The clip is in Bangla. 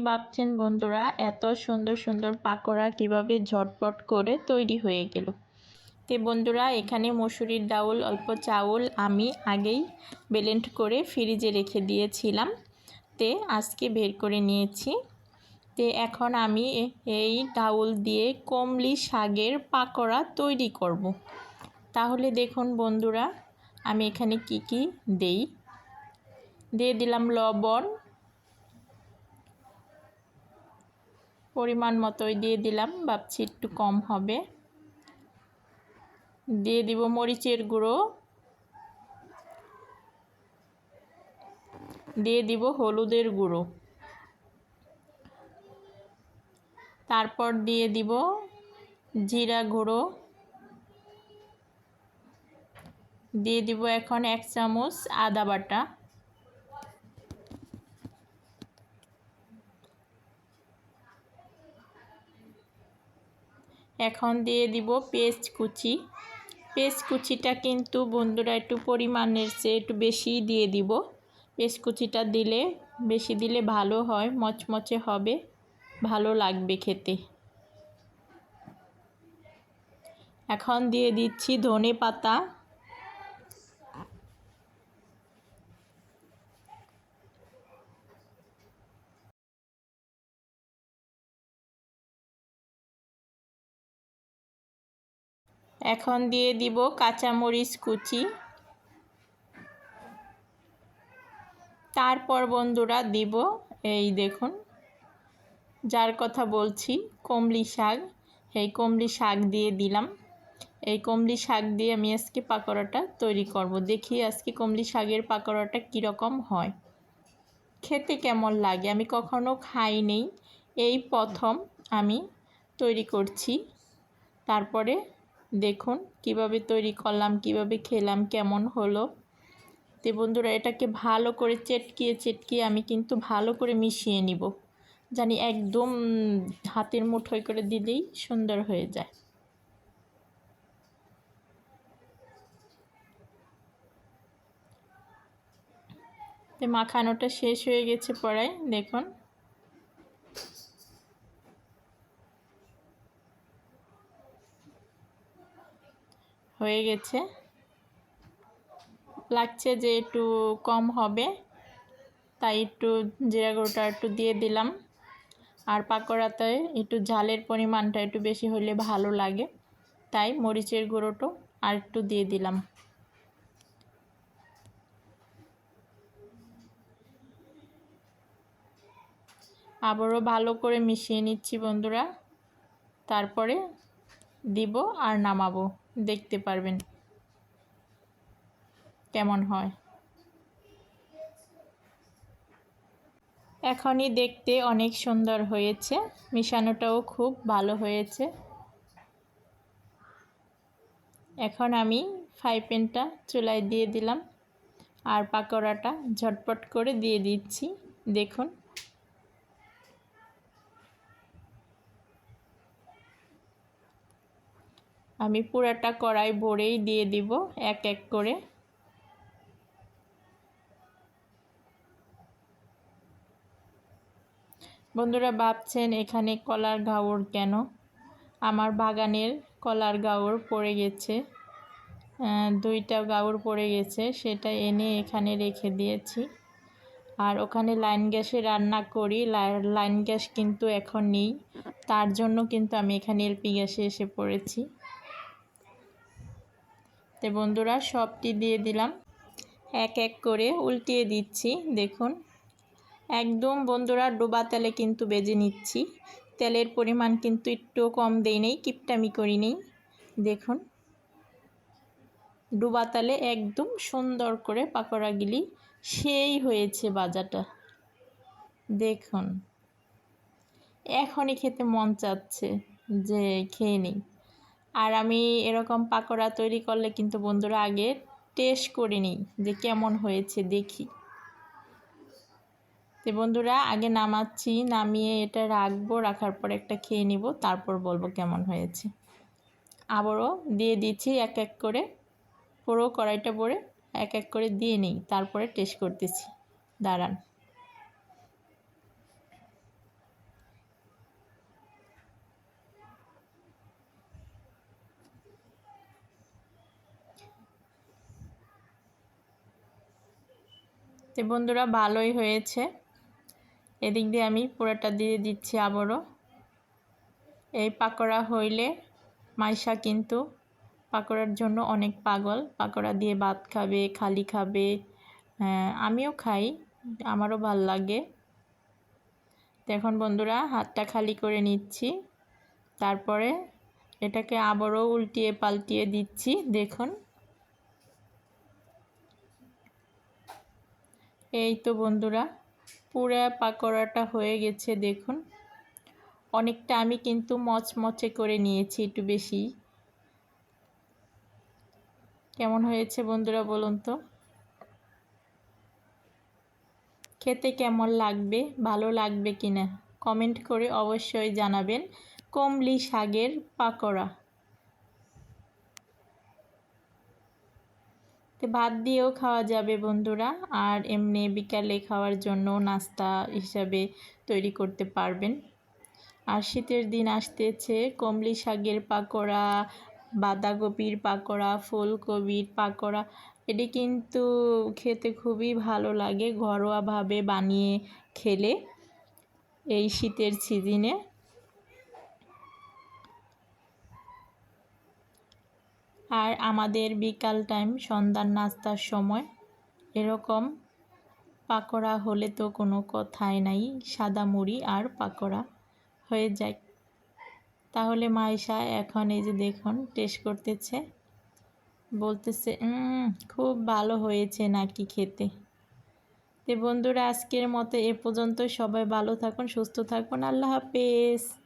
ভাবছেন বন্ধুরা, এত সুন্দর সুন্দর পাকোড়া কীভাবে ঝটপট করে তৈরি হয়ে গেল। তে বন্ধুরা, এখানে মসুরির ডাউল, অল্প চাউল আমি আগেই ব্লেন্ড করে ফ্রিজে রেখে দিয়েছিলাম। তে আজকে বের করে নিয়েছি। তে এখন আমি এই ডাউল দিয়ে কমলি শাকের পাকোড়া তৈরি করব। তাহলে দেখুন বন্ধুরা, আমি এখানে কি কি দেই। দিয়ে দিলাম লবণ পরিমাণ মতোই দিয়ে দিলাম। ভাবছি একটু কম হবে। দিয়ে দিব মরিচের গুঁড়ো। দিয়ে দিব হলুদের গুঁড়ো। তারপর দিয়ে দিব জিরা গুঁড়ো। দিয়ে দিব এখন এক চামচ আদা বাটা। এখন দিয়ে দিব পেস্ট কুচি। পেস্ট কুচিটা কিন্তু বন্ধুরা একটু পরিমাণের চেয়ে একটু বেশি দিয়ে দিব। পেস্ট কুচিটা দিলে, বেশি দিলে ভালো হয়, মচমচে হবে, ভালো লাগবে খেতে। এখন দিয়ে দিচ্ছি ধনে পাতা। এখন দিয়ে দিব কাঁচামরিচ কুচি। তারপর বন্ধুরা দিব এই দেখুন, যার কথা বলছি, কমলি শাক। এই কমলি শাক দিয়ে দিলাম। এই কমলি শাক দিয়ে আমি আজকে পাকোড়াটা তৈরি করব। দেখি আজকে কমলি শাকের পাকোড়াটা কীরকম হয়। খেতে কেমন লাগে? আমি কখনো খাইনি এই প্রথম আমি তৈরি করছি। তারপরে দেখুন, কীভাবে তৈরি করলাম, কীভাবে খেলাম, কেমন হলো। তো বন্ধুরা, এটাকে ভালো করে চেটকিয়ে চেটকিয়ে আমি কিন্তু ভালো করে মিশিয়ে নিব। জানি একদম হাতের মুঠোয় করে দিলেই সুন্দর হয়ে যায়। মাখানোটা শেষ হয়ে গেছে পড়ায়, দেখুন। হয়ে গেছে। লাগছে যে একটু কম হবে, তাই একটু জিরা গুঁড়োটা একটু দিয়ে দিলাম। আর পাকোড়াতে একটু ঝালের পরিমাণটা একটু বেশি হলে ভালো লাগে। তাই মরিচের গুঁড়োটা আর একটু দিয়ে দিলাম। আবারও ভালো করে মিশিয়ে নিচ্ছি বন্ধুরা। তারপরে দিব আর নামাবো। দেখতে পারবেন কেমন হয়। এখনই দেখতে অনেক সুন্দর হয়েছে। মিশানোটাও খুব ভালো হয়েছে। এখন আমি ফ্রাই প্যানটা চুলায় দিয়ে দিলাম। আর পাকোড়াটা ঝটপট করে দিয়ে দিচ্ছি। দেখুন। আমি পুরাটা কড়াই ভরেই দিয়ে দিব, এক এক করে। বন্ধুরা, ভাবছেন এখানে কলার গাউর কেন? আমার বাগানের কলার গাউর পড়ে গেছে। দুইটা গাউর পড়ে গেছে, সেটা এনে এখানে রেখে দিয়েছি। আর ওখানে লাইন গ্যাসে রান্না করি লাইন গ্যাস কিন্তু এখন নেই। তার জন্য কিন্তু আমি এখানে এলপি গ্যাসে এসে পড়েছি। তো বন্ধুরা সবটি দিয়ে দিলাম। এক এক করে উল্টিয়ে দিচ্ছি, দেখুন। একদম বন্ধুরা ডোবা তেলে কিন্তু বেজে নিচ্ছি। তেলের পরিমাণ কিন্তু একটু কম দেই নেই, কিপটামি করি নেই। দেখুন। ডুবা তেলে একদম সুন্দর করে পাকোড়াগুলি সেই হয়েছে বাজাটা দেখুন। এখনই খেতে মন চাচ্ছে যে খেয়ে নিই। আর আমি এরকম পাকোড়া তৈরি করলে কিন্তু বন্ধুরা আগে টেস্ট করে নিই যে কেমন হয়েছে দেখি। তো বন্ধুরা, আগে নামাচ্ছি, নামিয়ে এটা রাখব, রাখার পর একটা খেয়ে নিব, তারপর বলব কেমন হয়েছে। আবারও দিয়ে দিচ্ছি এক এক করে, পুরো কড়াইটা পরে এক এক করে দিয়ে নিই, তারপরে টেস্ট করতেছি। দাঁড়ান। তো বন্ধুরা ভালোই হয়েছে। এদিক দিয়ে আমি পুরোটা দিয়ে দিচ্ছি আবারও। এই পাকোড়া হইলে মাইশা কিন্তু পাকোড়ার জন্য অনেক পাগল। পাকোড়া দিয়ে ভাত খাবে খালি খাবে। হ্যাঁ, আমিও খাই আমারও ভালো লাগে। এখন বন্ধুরা হাতটা খালি করে নিচ্ছি। তারপরে এটাকে আবারও উল্টিয়ে পাল্টিয়ে দিচ্ছি দেখুন। এই তো বন্ধুরা, পুরা পাকোড়াটা হয়ে গেছে দেখুন। অনেকটা আমি কিন্তু মচমচে করে নিয়েছি একটু বেশি। কেমন হয়েছে বন্ধুরা বলুন তো? খেতে কেমন লাগবে, ভালো লাগবে কি না কমেন্ট করে অবশ্যই জানাবেন। কমলি শাকের পাকোড়া। তো ভাত দিয়েও খাওয়া যাবে বন্ধুরা। আর এমনি বিকালে খাওয়ার জন্য নাস্তা হিসাবে তৈরি করতে পারবেন। আর শীতের দিন আসতেছে, কমলি শাকের পাকোড়া, বাঁধাকপির পাকোড়া, ফুলকপির পাকোড়া। এটি কিন্তু খেতে খুবই ভালো লাগে ঘরোয়াভাবে বানিয়ে খেলে এই শীতের সিজনে। আর আমাদের বিকাল টাইম, সন্ধ্যার নাস্তার সময়। এরকম পাকোড়া হলে তো কোনো কথাই নাই, সাদা মুড়ি আর পাকোড়া হয়ে যায়। তাহলে মাইশা এখন এই যে দেখুন টেস্ট করতেছে। বলতেছে খুব ভালো হয়েছে নাকি খেতে? তো বন্ধুরা, আজকের মতো এ পর্যন্ত সবাই ভালো থাকুন, সুস্থ থাকুন। আল্লাহ হাফেজ।